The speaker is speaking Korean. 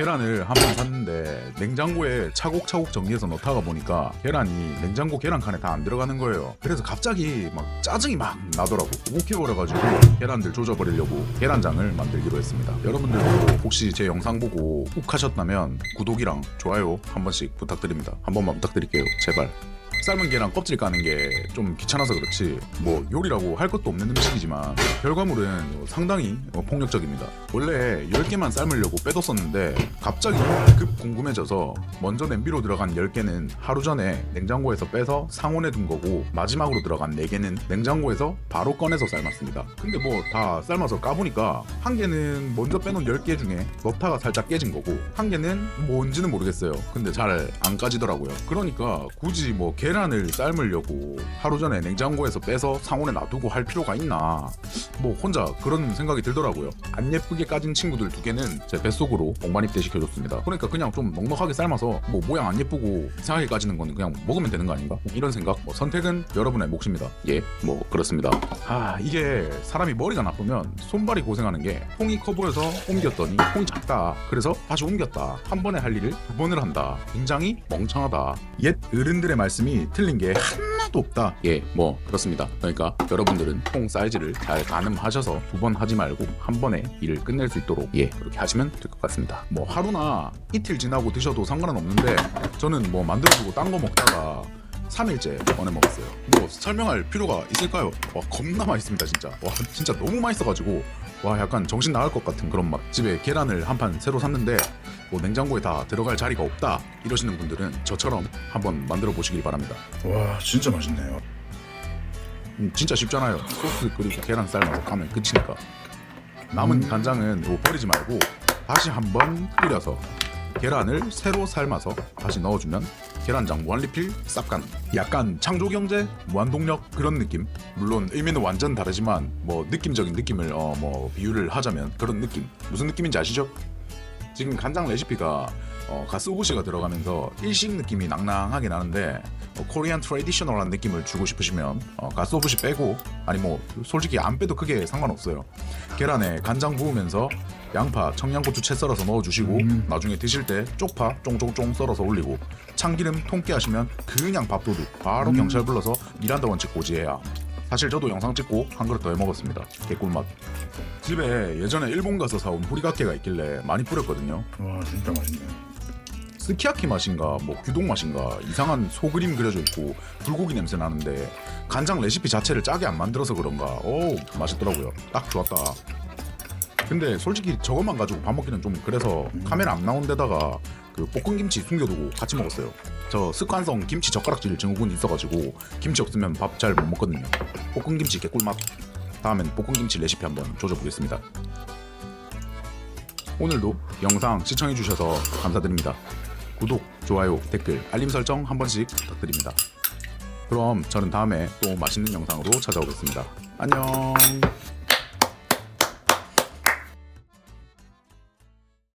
계란을 한 번 샀는데 냉장고에 차곡차곡 정리해서 넣다가 보니까 계란이 냉장고 계란칸에 다 안 들어가는 거예요. 그래서 갑자기 막 짜증이 막 나더라고. 욱해버려가지고 계란들 조져버리려고 계란장을 만들기로 했습니다. 여러분들도 혹시 제 영상 보고 욱하셨다면 구독이랑 좋아요 한 번씩 부탁드립니다. 한 번만 부탁드릴게요. 제발. 삶은 계란 껍질 까는 게 좀 귀찮아서 그렇지 뭐 요리라고 할 것도 없는 음식이지만 결과물은 상당히 어, 폭력적입니다. 원래 10개만 삶으려고 빼뒀었는데 갑자기 급 궁금해져서 먼저 냄비로 들어간 10개는 하루 전에 냉장고에서 빼서 상온에 둔 거고 마지막으로 들어간 4개는 냉장고에서 바로 꺼내서 삶았습니다. 근데 뭐 다 삶아서 까보니까 한 개는 먼저 빼놓은 10개 중에 넣다가 살짝 깨진 거고 한 개는 뭔지는 모르겠어요. 근데 잘 안 까지더라고요. 그러니까 굳이 뭐 계란 을 삶으려고 하루 전에 냉장고에서 빼서 상온에 놔두고 할 필요가 있나 뭐 혼자 그런 생각이 들더라고요. 안 예쁘게 까진 친구들 두 개는 제 뱃속으로 옥만입대 시켜줬습니다. 그러니까 그냥 좀 넉넉하게 삶아서 뭐 모양 안 예쁘고 이상하게 까지는 거는 그냥 먹으면 되는 거 아닌가? 이런 생각. 뭐 선택은 여러분의 몫입니다. 예, 뭐 그렇습니다. 아 이게 사람이 머리가 나쁘면 손발이 고생하는 게 통이 커 보여서 옮겼더니 통이 작다. 그래서 다시 옮겼다. 한 번에 할 일을 두 번을 한다. 굉장히 멍청하다. 옛 어른들의 말씀이 틀린 게 하나도 없다. 예, 뭐 그렇습니다. 그러니까 여러분들은 통 사이즈를 잘 가늠하셔서 두 번 하지 말고 한 번에 일을 끝낼 수 있도록 예 그렇게 하시면 될 것 같습니다. 뭐 하루나 이틀 지나고 드셔도 상관은 없는데 저는 뭐 만들어주고 딴 거 먹다가 3일째 꺼내 먹었어요. 뭐 설명할 필요가 있을까요? 와 겁나 맛있습니다 진짜. 와 진짜 너무 맛있어가지고 와 약간 정신 나갈 것 같은 그런 맛. 집에 계란을 한 판 새로 샀는데 뭐 냉장고에 다 들어갈 자리가 없다 이러시는 분들은 저처럼 한번 만들어 보시길 바랍니다. 와 진짜 맛있네요. 음, 진짜 쉽잖아요. 소스 그리고 계란 삶아서 가면 끝이니까. 남은 간장은 이거 버리지 말고 다시 한번 끓여서 계란을 새로 삶아서 다시 넣어주면 계란장 무한리필 쌉간 약간 창조경제 무한동력 그런 느낌 물론 의미는 완전 다르지만 뭐 느낌적인 느낌을 어 뭐 비유를 하자면 그런 느낌 무슨 느낌인지 아시죠? 지금 간장 레시피가 어, 가스오부시가 들어가면서 일식 느낌이 낭낭하게 나는데 어, 코리안 트레디셔널한 느낌을 주고 싶으시면 어, 가스오부시 빼고 아니 뭐 솔직히 안 빼도 크게 상관없어요 계란에 간장 부으면서 양파, 청양고추 채 썰어서 넣어주시고 음. 나중에 드실 때 쪽파 쫑쫑쫑 썰어서 올리고 참기름 통깨 하시면 그냥 밥도둑 바로 음. 경찰 불러서 미란다 원칙 고지해야 사실 저도 영상 찍고 한 그릇 더 해먹었습니다. 개꿀맛. 집에 예전에 일본 가서 사온 후리가케가 있길래 많이 뿌렸거든요. 와 진짜 맛있네요. 스키야키 맛인가 뭐 규동 맛인가 이상한 소그림 그려져 있고 불고기 냄새 나는데 간장 레시피 자체를 짜게 안 만들어서 그런가. 오 맛있더라고요. 딱 좋았다 근데 솔직히 저것만 가지고 밥 먹기는 좀 그래서 카메라 안 나온 데다가 그 볶음김치 숨겨두고 같이 먹었어요 저 습관성 김치 젓가락질 증후군 이 있어가지고 김치 없으면 밥 잘 못 먹거든요 볶음김치 개꿀맛 다음엔 볶음김치 레시피 한번 조져보겠습니다 오늘도 영상 시청해주셔서 감사드립니다 구독, 좋아요, 댓글, 알림 설정 한 번씩 부탁드립니다. 그럼 저는 다음에 또 맛있는 영상으로 찾아오겠습니다. 안녕.